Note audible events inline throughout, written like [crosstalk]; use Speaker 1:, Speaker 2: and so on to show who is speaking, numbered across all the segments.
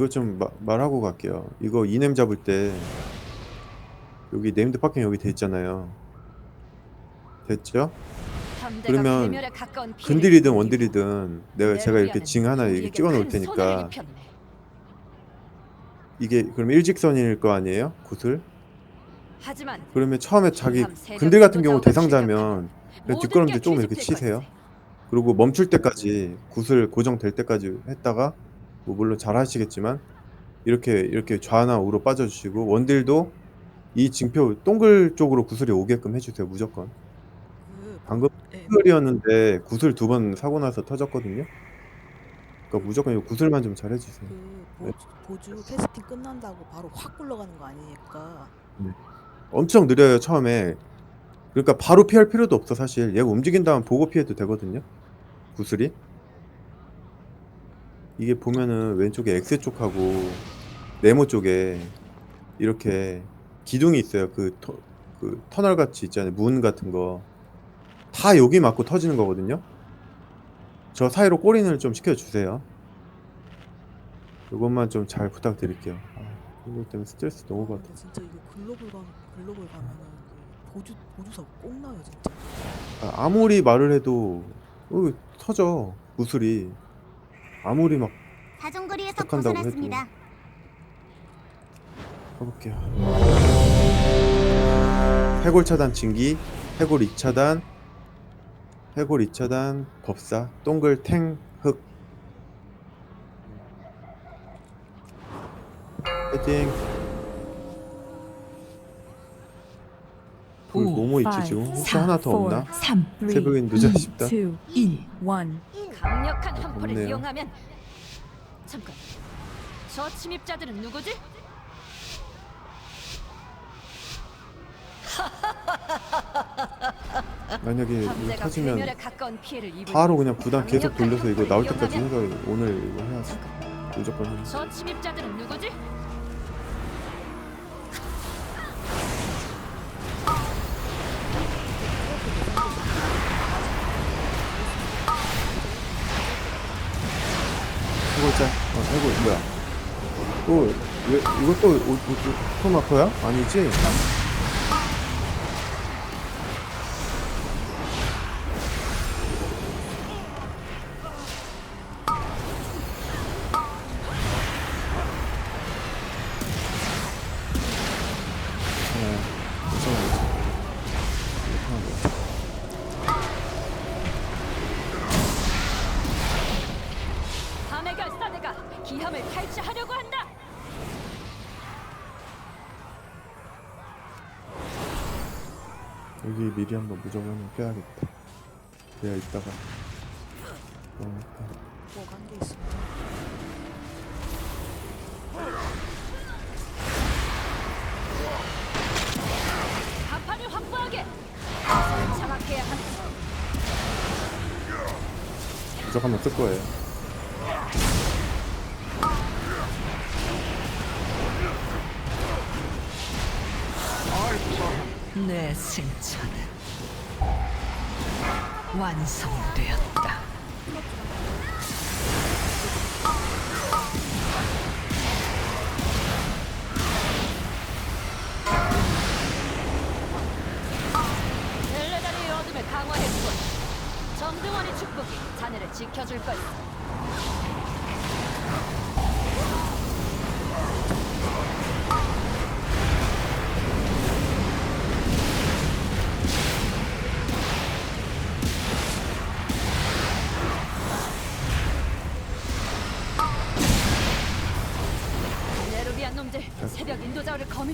Speaker 1: 이거 좀 마, 말하고 갈게요. 이거 이냄 잡을 때 여기 네임드 파킹 여기 돼 있잖아요. 됐죠? 그러면 근딜이든 원딜이든 내가 제가 이렇게 징 하나 이렇게 찍어 놓을 테니까 이게 그럼 일직선일 거 아니에요? 구슬? 그러면 처음에 자기 근딜 같은 경우 대상자면 뒷걸음질
Speaker 2: 게
Speaker 1: 조금 이렇게 치세요. 그리고 멈출 때까지 구슬 고정될 때까지 했다가 뭐 물론 잘 하시겠지만 이렇게 이렇게 좌나 우로 빠져주시고 원딜도 이 징표 동글 쪽으로 구슬이 오게끔 해주세요 무조건.
Speaker 3: 그
Speaker 1: 방금
Speaker 3: 예,
Speaker 1: 동글이었는데 구슬 두 번 사고 나서 터졌거든요. 그러니까 무조건 이 구슬만 좀 잘 해주세요.
Speaker 3: 그 보주, 보주 캐스팅 끝난다고 바로 확 굴러가는 거 아니니까.
Speaker 1: 엄청 느려요 처음에. 그러니까 바로 피할 필요도 없어 사실. 얘가 움직인 다음 보고 피해도 되거든요 구슬이 이게 보면은 왼쪽에 X 쪽하고 네모 쪽에 이렇게 기둥이 있어요. 그, 터, 그 터널 같이 있잖아요. 문 같은 거. 다 여기 맞고 터지는 거거든요. 저 사이로 꼬리는 좀 시켜주세요. 이것만 좀 잘 부탁드릴게요. 아, 이거 때문에 스트레스 너무 받아.
Speaker 3: 근데 진짜 이거 글로벌 가 글로벌 가면은 그 보주 보주사 꼭 나요 진짜.
Speaker 1: 아, 아무리 말을 해도 어, 터져. 구슬이 아무리 막
Speaker 4: 사정거리에서
Speaker 1: 부탁한다고 해도.
Speaker 4: 벗어났습니다.
Speaker 1: 가볼게요 해골 차단 진기 해골 2차단 해골 2차단 법사 동글 탱 흑 파이팅 그 뭐뭐 있지 지금 혹시 하나 더 없나?
Speaker 5: 3,
Speaker 1: 새벽엔 늦어 싶다.
Speaker 5: 2, 1, 1.
Speaker 2: 강력한 한포를
Speaker 1: 없네요.
Speaker 2: 이용하면 잠깐 저 침입자들은 누구지? [laughs]
Speaker 1: 만약에 이거 터지면
Speaker 2: 괴멸에 가까운 피해를 입을
Speaker 1: 바로 그냥 부담 계속 돌려서 이거 나올 때까지 해서 오늘 이거 해야지 무조건
Speaker 2: 해저 침입자들은 누구지?
Speaker 1: 또 왜, 이거 또 오- 오- 오- 토마토야? 아니지? 미리 한번 무조건 껴야겠다. 그래야 이따가 어,
Speaker 3: 뭐가 한게 있습니다
Speaker 2: 간판을 확보하게. 장악해야 한다.
Speaker 1: 무조건 한번 쓸 거예요.
Speaker 5: 내 승천은 완성되었다.
Speaker 2: 벨레다리의 어둠을 강화해주고 정등원의 축복이 자네를 지켜줄. 네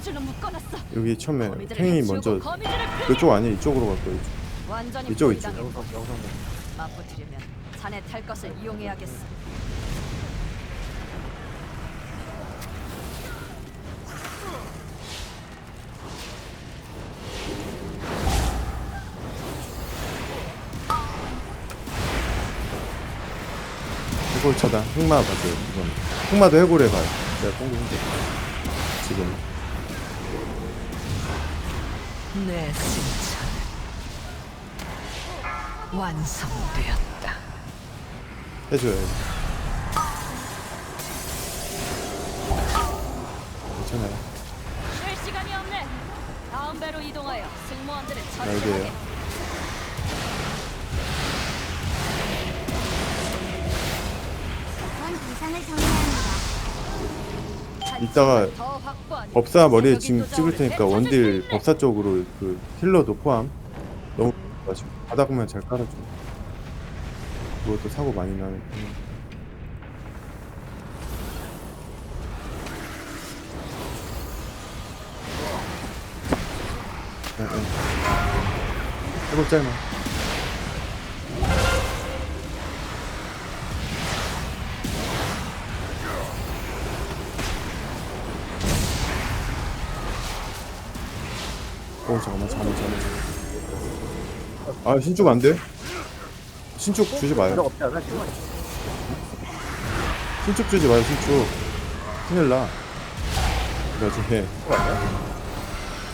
Speaker 2: 줄로 묶어놨어.
Speaker 1: 여기 처음에
Speaker 2: 거미들을 해치우고
Speaker 1: 먼저. 그쪽 아니야 이쪽으로 갈 거예요.
Speaker 2: 완전히
Speaker 1: 이쪽, 이쪽.
Speaker 2: 포위당해. 맞붙으려면 자네 탈 것을 이용해야겠어.
Speaker 1: 해골 차단 흑마 맞아요. 이건 흑마도 해골에 가요. 내가 똥구 혼자 지금
Speaker 5: 내 승천은 완성되었다.
Speaker 1: 해줘요. 괜찮아요.
Speaker 2: 쉴 시간이 없네. 다음 배로 이동하여 승무원들을
Speaker 4: 정해야 합니다.
Speaker 1: 이따가 법사 머리에 지금 찍을 테니까 원딜. 법사 쪽으로 그 힐러도 포함 너무 가지고 바닥만 잘 깔아줘 그것도 사고 많이 나는 편이야. 네, 네. 해볼 짤만 아 신축 안 돼? 신축 주지 마요
Speaker 6: 없지 않아 지금?
Speaker 1: 신축 주지 마요 신축 큰일 나 그러지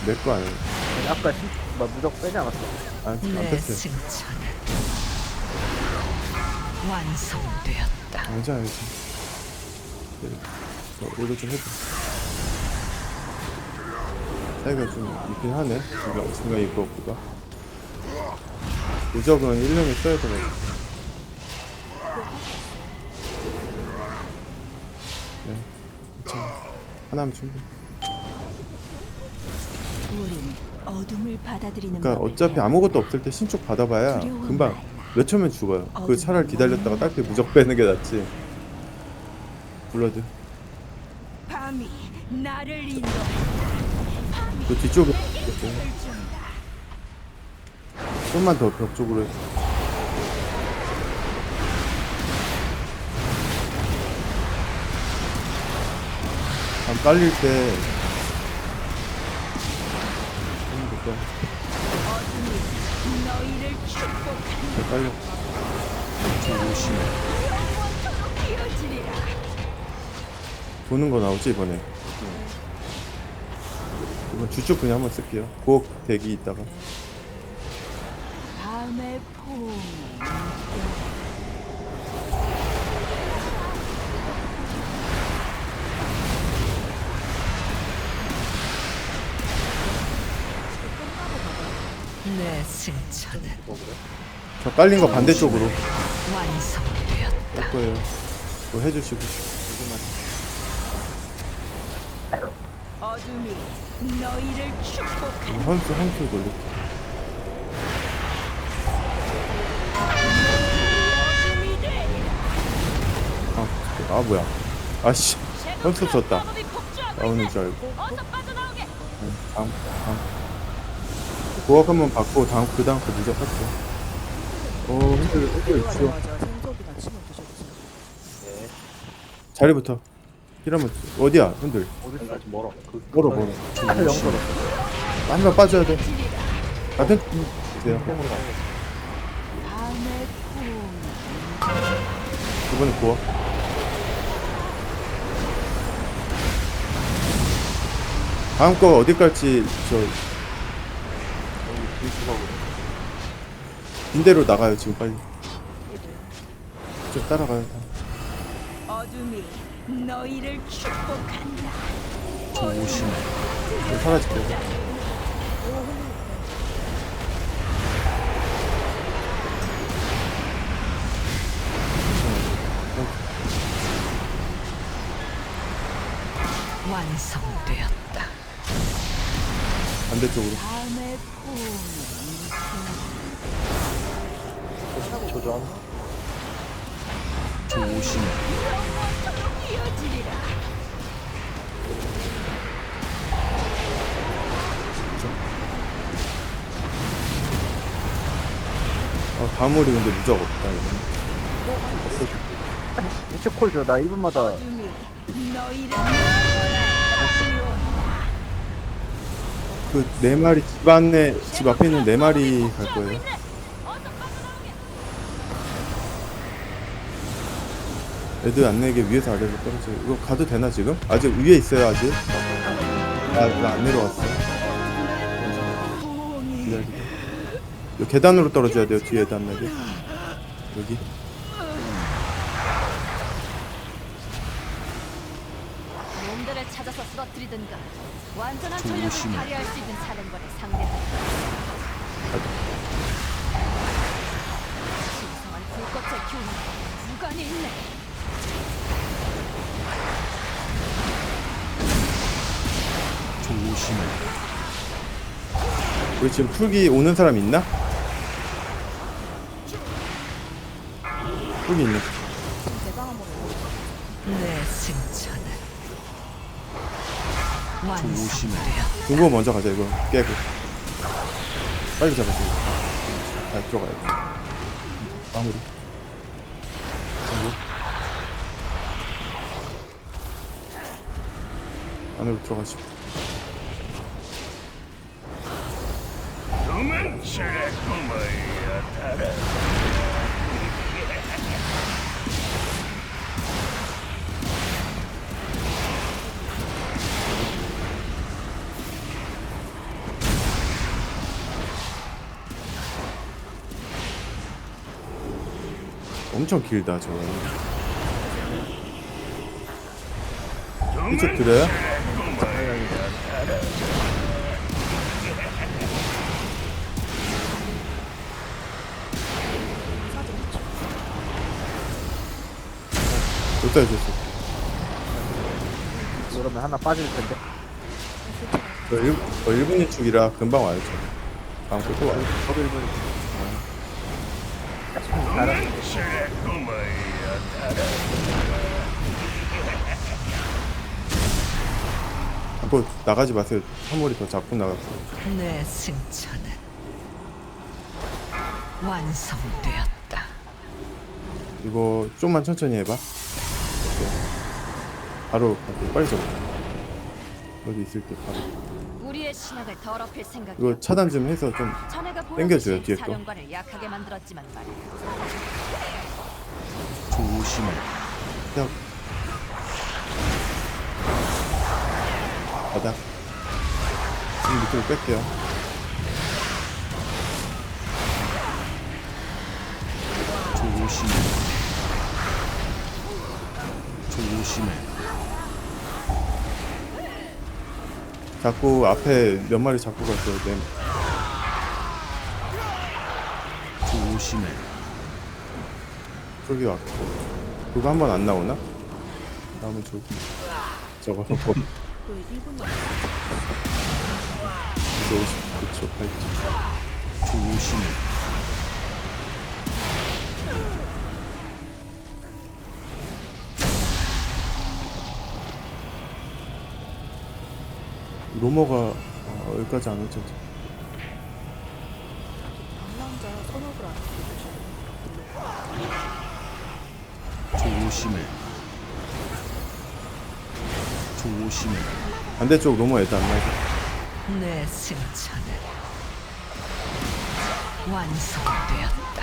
Speaker 1: 내거 아니야
Speaker 6: 아까 신, 막 무적 빼지 않았어?
Speaker 1: 안, 안
Speaker 5: 내
Speaker 1: 뺐어요
Speaker 5: 승천은 완성되었다.
Speaker 1: 괜찮아 괜찮아 네. 저 이거 좀 해줘 차이가 좀 있긴 하네 중간, 중간 입법보다 무적은 1년에 써야 돼가지고 네 하나면 충분히
Speaker 4: 우린 어둠을 받아들이는
Speaker 1: 그러니까
Speaker 4: 법을
Speaker 1: 어차피 아무것도 없을 때 신축 받아봐야 금방
Speaker 4: 말라.
Speaker 1: 몇 초면 죽어요. 그 차라리 기다렸다가 딸피 무적 빼는 게 낫지. 블러드.
Speaker 4: 밤이 나를 인도해
Speaker 1: 그 뒤쪽에 있어요. 좀만 더 벽 쪽으로 해서. 밤 깔릴 때 잘 깔려.
Speaker 4: 이어지리라
Speaker 1: 도는 거 나오지 이번에. 이번 주쪽 그냥 한번 쓸게요. 곡 대기 있다가.
Speaker 5: 내 승천은
Speaker 1: 저 깔린 거 반대쪽으로
Speaker 5: 완성되었다.
Speaker 1: 할 거예요. 뭐 해주시고.
Speaker 4: 어둠이 너희를 축복한
Speaker 1: 한수 한수 돌릴 아, 아 뭐야? 아씨, 현수 썼다. 나오는. 줄 알고. 다음, 다음. 고학 한번 받고 다음 그 다음 거 무적할게. 어, 흔들 흔들 치워. 자리부터. 힐하면 어디야? 흔들.
Speaker 6: 멀어. 그
Speaker 1: 멀어 멀어.
Speaker 6: 영서로
Speaker 1: 한명 빠져야 돼. 같은
Speaker 6: 가.
Speaker 4: 밤의 봄
Speaker 1: 이번에 고학. 다음 거 어디 갈지 저 빈대로 나가요 지금 빨리. 좀 따라가요. 다.
Speaker 4: 어둠이 너희를 축복한다
Speaker 1: 좀 사라질게요.
Speaker 5: 완성되었다.
Speaker 1: 반대쪽으로.
Speaker 6: 조전.
Speaker 4: 이어지리라
Speaker 1: 어, 다물이 근데 무적 없다. 이거.
Speaker 6: 미치콜 줘. 나 1분마다
Speaker 4: 어둠이 너희를
Speaker 1: 그 네 마리 집 안에 집 앞에 있는 네 마리 갈 거예요. 애들 안 내게 위에서 아래로 떨어져. 이거 가도 되나 지금? 아직 위에 있어요 아직. 아, 이거 안 내려왔어. 기다려. 계단으로 떨어져야 돼요 뒤에도 안 나게. 여기.
Speaker 3: 너무
Speaker 2: 놈들을 쓰러뜨리든가 완전한 전력을 발휘할 수 있는 사령관을 상대하라. 신성한 불꽃의 기운이 무관이 있네.
Speaker 1: 우리 지금 풀기 오는 사람 있나? 풀기 있네. 중고 먼저 가자 이거 깨고. 빨리 잡아줘. 잘 들어가야 돼. 마무리. 중고. 안으로 들어가시고. 엄청 길다 저거. 이쪽 드려요? 여기다 해줬어.
Speaker 6: 그러면 하나 빠질 텐데.
Speaker 1: 저 일, 저 1분 인축이라 금방 저. 다음 거또 와요.
Speaker 6: 저도 일본. 른
Speaker 1: 앞으로 나가지 마세요. 한몰이 더 자꾸 나갔어.
Speaker 5: 내 승천은 완성되었다.
Speaker 1: 이거 좀만 천천히 해봐. 오케이. 바로. 빨리 잡아. 여기 있을 때 바로.
Speaker 2: 신학을 더럽힐 생각이
Speaker 1: 이거 차단 좀 해서 좀 땡겨줘요, 뒤에 거.
Speaker 2: 사령관을 약하게 만들었지만 말이야.
Speaker 1: 그냥 바닥. 이 밑으로 뺄게요. 자꾸 앞에 몇 마리 잡고 갔어요. 네. 조심해. 저기 왔고. 그거 한 번 안 나오나? 나오면 저기. 저거
Speaker 3: 1분 전
Speaker 1: 59초, 8초. 로머가 어, 여기까지 안 오죠.
Speaker 3: 방랑자 선업을 안 해주시고
Speaker 1: 반대쪽 로머 애도 안 나죠.
Speaker 5: 내 승천은 완성되었다.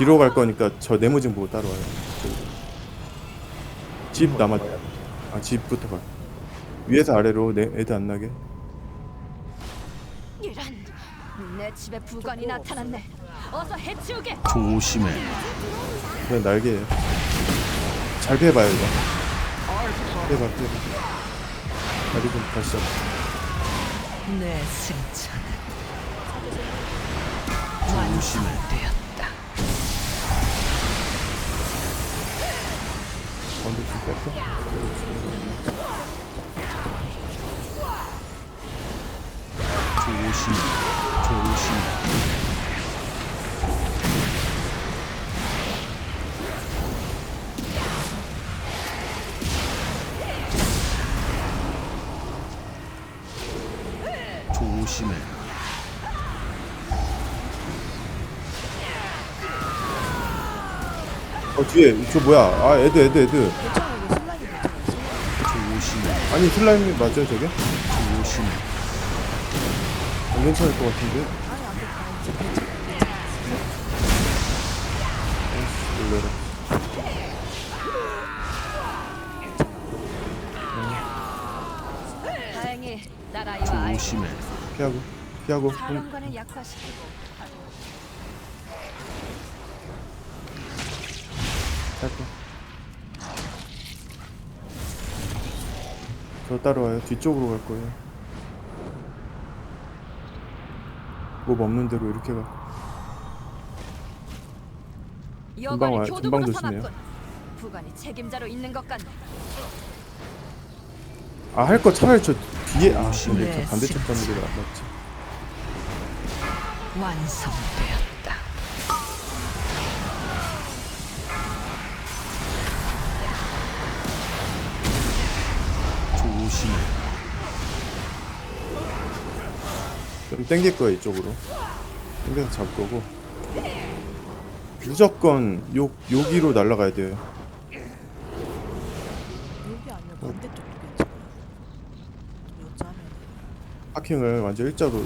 Speaker 1: 뒤로 갈 거니까 저 네모징 보고 따라와요. 저기. 집 남았. 아 집부터 가. 위에서 아래로 내 애들 안 나게.
Speaker 2: 이런 내 집에 부관이 나타났네. 어서 해치우게.
Speaker 1: 그냥 날개예요. 잘 피해봐요 이거. 피해봐 피해봐. 다리 좀 다시 잡아.
Speaker 5: 내 승천은 완성되었다.
Speaker 1: 건들 수 있겠어?
Speaker 5: 조심 조심 조심해
Speaker 1: 어 뒤에 저 뭐야 아 애드 애드 애드
Speaker 3: 괜찮아 이거 슬라임이 괜찮아 슬라임.
Speaker 5: 조심해.
Speaker 1: 아니 슬라임 맞아요 저게? 안 괜찮을 것 같은데
Speaker 3: 아니 안돼 아 이제 괜찮아 괜찮아
Speaker 1: 아이씨 놀래라
Speaker 2: 다행히 나라이와 아이.
Speaker 1: 피하고 피하고 음,
Speaker 2: 사령관을 약화시키고
Speaker 1: 할게. 저 따라와요. 뒤쪽으로 갈 거예요. 뭐 없는 대로 이렇게 가.
Speaker 2: 여관이
Speaker 1: 와-
Speaker 2: 교두보로
Speaker 1: 금방 조심해요.
Speaker 2: 부관이 책임자로 있는 것 같네.
Speaker 1: 아 할 거 차라리 저 뒤에 아. 근데 저 반대쪽 가는 게 낫지.
Speaker 5: 완성되었
Speaker 1: 좀 땡길 거야 이쪽으로. 땡겨서 잡을 거고. 무조건 요 여기로 날아가야 돼요.
Speaker 3: 여기 반대쪽도 괜찮아
Speaker 1: 파킹을 완전 일자로 해-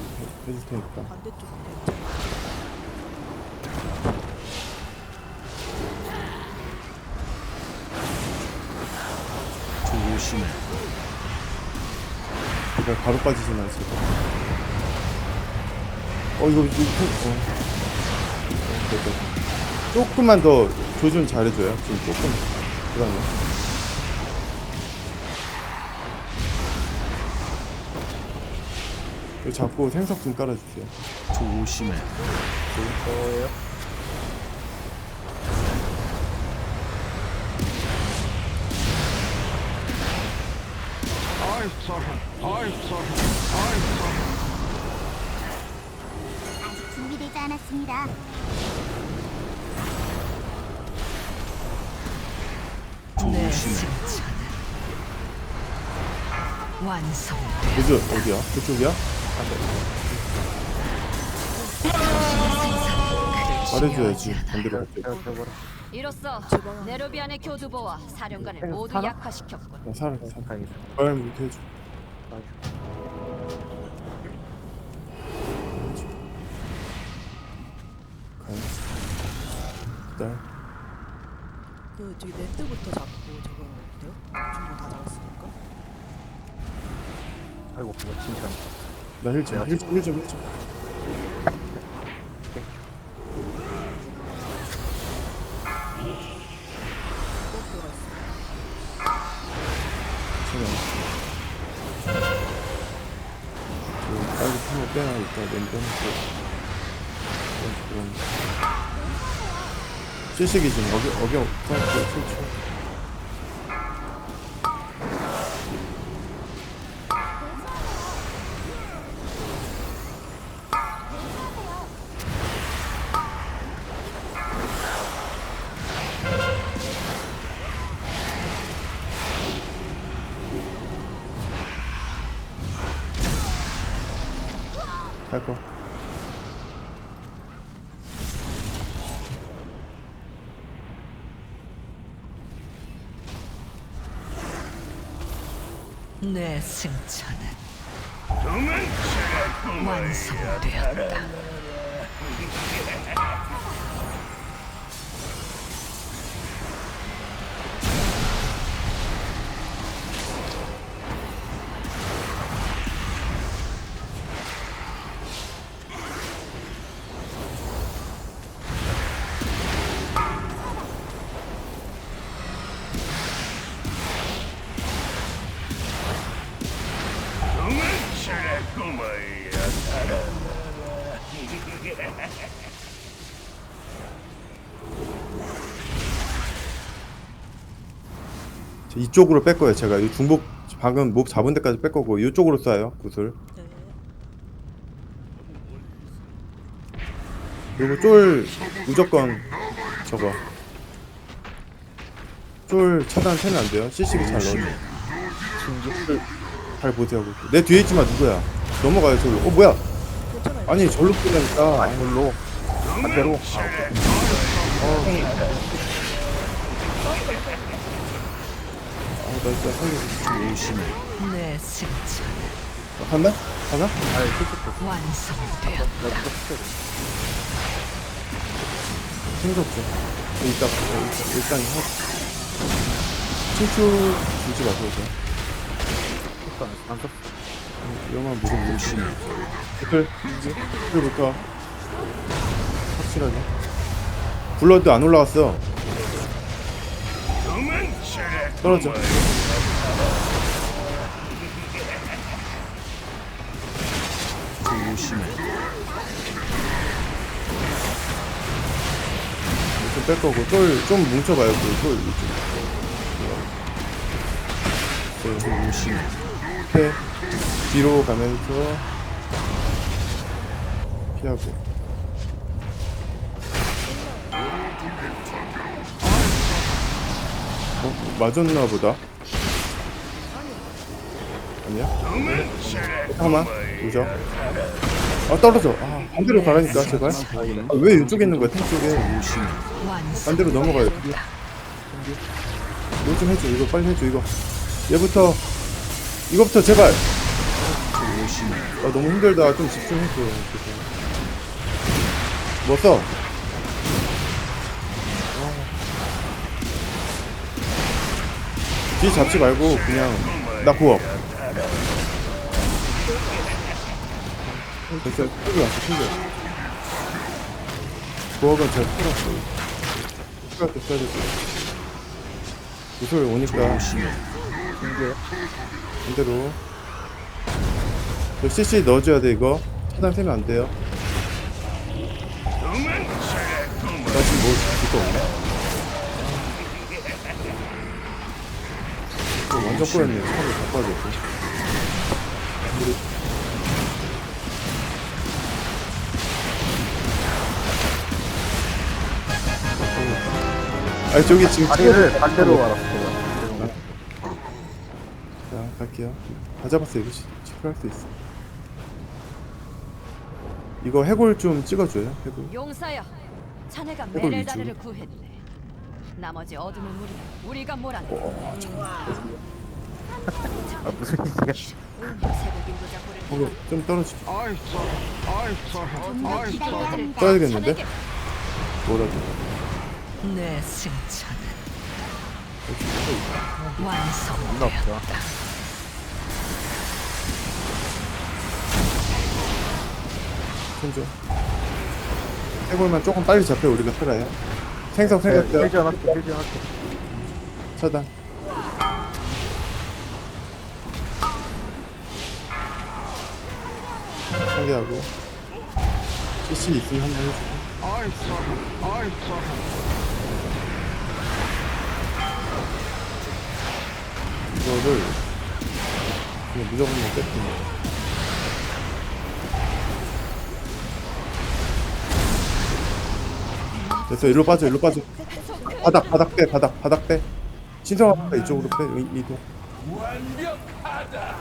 Speaker 1: 해줄 테니까.
Speaker 3: 반대쪽도 괜찮아
Speaker 5: 조심해.
Speaker 1: 그냥 바로 빠지진 않을 거 어 이거 이거 어. 어, 됐다. 조금만 더 조준 잘해줘요 지금 조금 불안해 이거 잡고 생석 좀 깔아주세요
Speaker 5: 조심해.
Speaker 6: 거예요?
Speaker 7: 준비되지 않았습니다.
Speaker 5: 내
Speaker 1: 네.
Speaker 5: 승천은 완성되었다.
Speaker 1: 그죠 어디야 그쪽이야 말해줘야지 반대로
Speaker 2: 이로써. 네로비안의 교두보와 사령관을
Speaker 6: 생-
Speaker 2: 모두? 약화시켰군.
Speaker 1: 살아
Speaker 6: 다행이다.
Speaker 1: 빨리 해줘
Speaker 3: 그 저기 랜드부터 잡고 저거 어때요? 중고 다 잡았으니까?
Speaker 6: 아이고 그거 진짜
Speaker 1: 나 1점 1점 1점 1점
Speaker 3: 또 있어
Speaker 1: 제가 저 빨리 핀을 빼놔야겠다 랜덤 그런 실식이 지금 어겨 어겨
Speaker 5: 승천은 완성되었다.
Speaker 1: 이쪽으로 뺄 거예요. 제가 이 중복 방금 목 잡은 데까지 뺄 거고 이쪽으로 쏴요 구슬.
Speaker 3: 네
Speaker 1: 그리고 쫄 무조건 저거. 쫄 차단 세면 안 돼요. CC기 잘 넣어 잘 보세요. 내 뒤에 있지마 누구야? 넘어가요 저로. 어 뭐야? 아니 절로 뿌리니까.
Speaker 6: 물로. 반대로
Speaker 1: 아나 진짜 살려줘.
Speaker 5: 내 승천은
Speaker 1: 간다? 가나?
Speaker 6: 아니 실수
Speaker 5: 완성되었다.
Speaker 1: 없죠. 이따 일단 일단 하고. 친추 주지 마세요. 저.
Speaker 6: 안 썼어
Speaker 1: 위험한 무릎 물심. 댓글 댓글부터 확실하게. 블러드 안 올라갔어. 떨어져. 좀뺄 거고 쫄 좀 뭉쳐봐요 그쫄 이쪽. 네. 이렇게 뒤로 가면서 피하고. 맞았나 보다. 아니야? 잠깐만 보자. 아 떨어져. 아 반대로 가라니까 제발. 아, 왜 이쪽에 있는 거야 탱 쪽에? 반대로 넘어가요. 이거 좀 해줘. 이거 빨리 해줘. 이거. 얘부터. 이거부터 제발. 아 너무 힘들다. 좀 집중해줘. 뭐 써? 뒤 잡지 말고 그냥 나 구워. 됐어. 끌고 왔어. 챙겨. 구워가 잘 풀었어. 풀었어. 써야 돼. 구슬 오니까 반대로 저 CC 넣어줘야 돼 이거 차단 세면 안 돼요 완전 꼬였네 차를 바꿔야 돼 아니 저기 지금
Speaker 6: 다리를 반대로 알았어 제가
Speaker 1: 자 갈게요. 다 잡았어 이거 체크할 수 있어. 이거 해골 좀 찍어줘요 해골.
Speaker 2: 용사여, 자네가
Speaker 1: 해골
Speaker 2: 메렐다르를 구했네. 나머지 어둠의 무리는 우리가 몰아내.
Speaker 6: 아 무슨 얘기야?
Speaker 1: 해골 좀 떨어지
Speaker 7: 좀더 기다려야
Speaker 1: 써야겠는데? 뭐라도
Speaker 5: 내 승천은 완성되었다.
Speaker 1: 손줘 해골만 조금 빨리 잡혀 우리가 살아요 생성
Speaker 6: 헬지 안 할게 헬지 안 할게.
Speaker 1: 차단 상대하고 CC 있으면 한번 해주고. 이거를 그냥 무조건 뭐 뺏기네 됐어 일로 빠져 일로 빠져. 바닥 바닥 빼 바닥 바닥 빼. 신성아 이쪽으로 빼 이- 이동.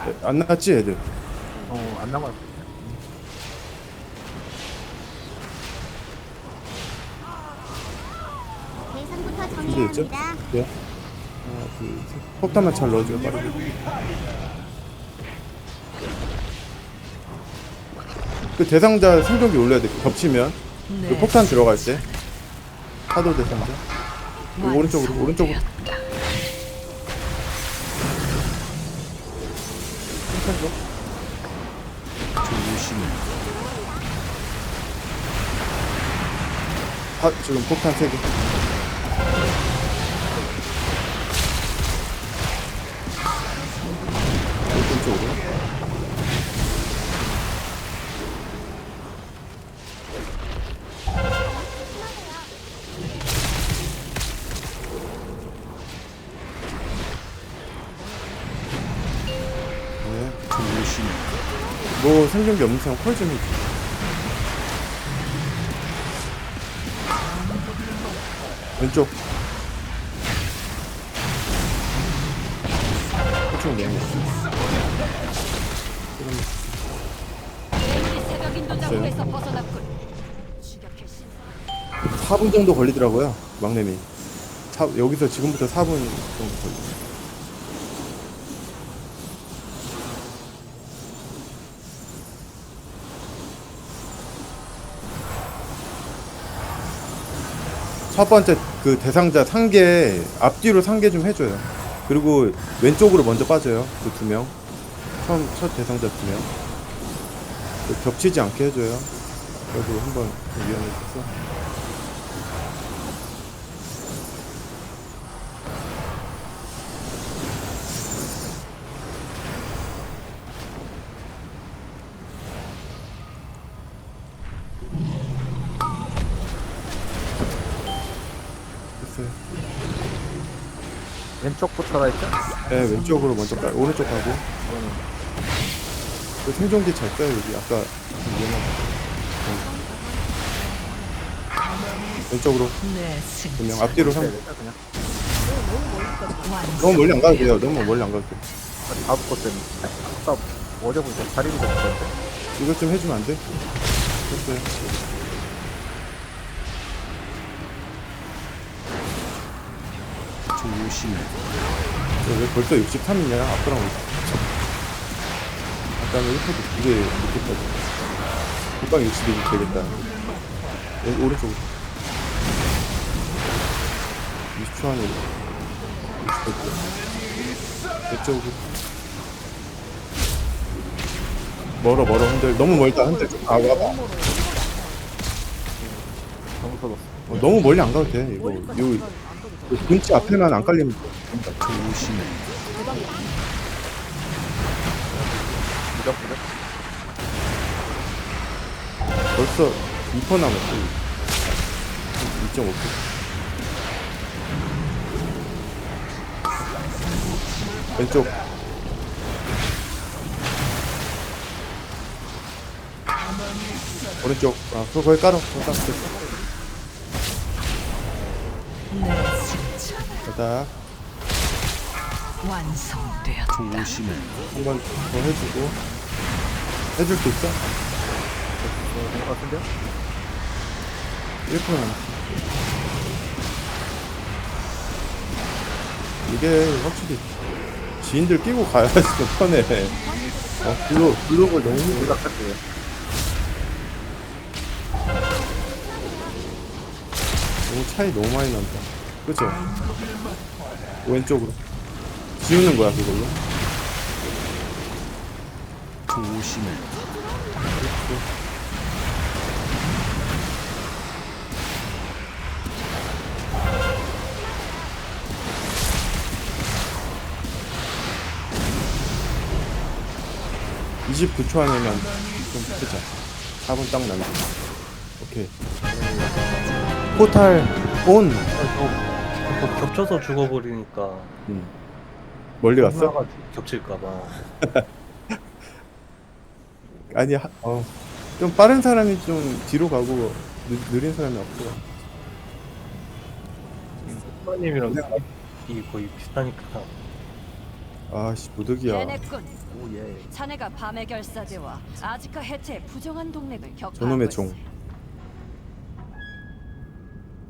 Speaker 1: 네, 안 나갔지 애들?
Speaker 6: 어안 남았어
Speaker 1: 준비 됐죠?
Speaker 7: 정리합니다.
Speaker 1: 돼요? 하나 둘 셋. 폭탄만 잘 넣어줘요 빠르게 그 대상자 생존기 올려야 돼. 겹치면.
Speaker 5: 그내
Speaker 1: 폭탄 들어갈 때. 파도 대상자. 그 오른쪽으로 오른쪽으로. 아, 지금 폭탄 3개 오른쪽으로 네. 뭐 생존기 없는 사람 콜좀 해줘. 왼쪽. 4분 정도 걸리더라고요 막내미. 사, 여기서 지금부터 4분 정도 걸려 첫 번째 그 대상자 상계 앞뒤로 상계 좀 해줘요. 그리고 왼쪽으로 먼저 빠져요 그 두명. 처음 첫 대상자 두명. 겹치지 않게 해줘요 그래도 한번 위험했어서 됐어요.
Speaker 6: 왼쪽부터라 했죠?
Speaker 1: 네, 왼쪽으로 먼저 가, 오른쪽 가고. 그 생존기 잘 써요, 여기. 아까 좀 위험하다. 응. 왼쪽으로
Speaker 5: 내
Speaker 1: 그냥
Speaker 5: 승천.
Speaker 1: 앞뒤로 상
Speaker 6: 네, 그냥
Speaker 5: 완성.
Speaker 1: 너무 멀리 안 가도 돼요. 너무 멀리 안 가도 돼.
Speaker 6: 다 붙고 때문에. 아까 어제 보니까 다리를 잡았는데.
Speaker 1: 이것 좀 해주면 안 돼? 됐어요. 조심해. 왜 벌써 63이냐? 아빠랑 60. 아까는 1포도 두개 못했거든. 금방 60이 되겠다. 여기 오른쪽으로. 20초 안에 60대. 이쪽으로. 멀어 멀어 흔들 너무 멀다 흔들 좀 아, 와봐.
Speaker 6: 어,
Speaker 1: 너무 멀리 안 가도 돼 이거 요 요 근처 앞에만 안 깔리면 된다 조심해
Speaker 6: 무적, 무적.
Speaker 1: 벌써 2% 남았어 2.5% 왼쪽 오른쪽 아 그거 거기 됐어
Speaker 5: 내 승천.
Speaker 1: 됐다
Speaker 5: 완성되었다.
Speaker 1: 한번 더 해주고 해줄 수 있어?
Speaker 6: 어, 된것 같은데요?
Speaker 1: 1% 남았어 이게 확실히 지인들 끼고 가야지 좀 편해. 어 블루 블루를 너무
Speaker 6: 무적할게요.
Speaker 1: 너무 차이 너무 많이 난다. 그쵸? 왼쪽으로. 지우는 거야 그걸로? 조심해 (29초) 안에만 좀 쓰자 (4분) 딱 남겨 오케이 포탈 온
Speaker 8: 아, 저, 저 겹쳐서 죽어버리니까
Speaker 1: 음. 멀리 갔어?
Speaker 8: 하나가 겹칠까봐 [laughs]
Speaker 1: 아니, 하, 어, 좀 빠른 사람이 좀 뒤로 가고 느, 느린 사람이 앞으로. 가.
Speaker 8: 선생님이랑 이 거의 비슷하니까
Speaker 1: 아씨, 무득이야.
Speaker 2: 해냈군.
Speaker 6: 오, 예.
Speaker 2: 자네가 밤의 결사대와 아지카 해체의 부정한 동맹을 격파하고
Speaker 1: 저놈의
Speaker 2: 있어.
Speaker 1: 종.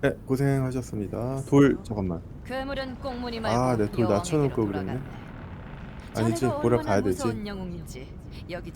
Speaker 1: 네, 고생하셨습니다. 돌, 잠깐만.
Speaker 2: 괴물은 꽁무니 말고
Speaker 1: 아, 네, 돌 낮춰놓을
Speaker 2: 여왕에게로
Speaker 1: 걸 그랬네.
Speaker 2: 돌아갔네.
Speaker 1: 아니지,
Speaker 2: 자네가
Speaker 1: 보러
Speaker 2: 얼마나
Speaker 1: 가야 되지.
Speaker 2: 무서운 영웅인지 여기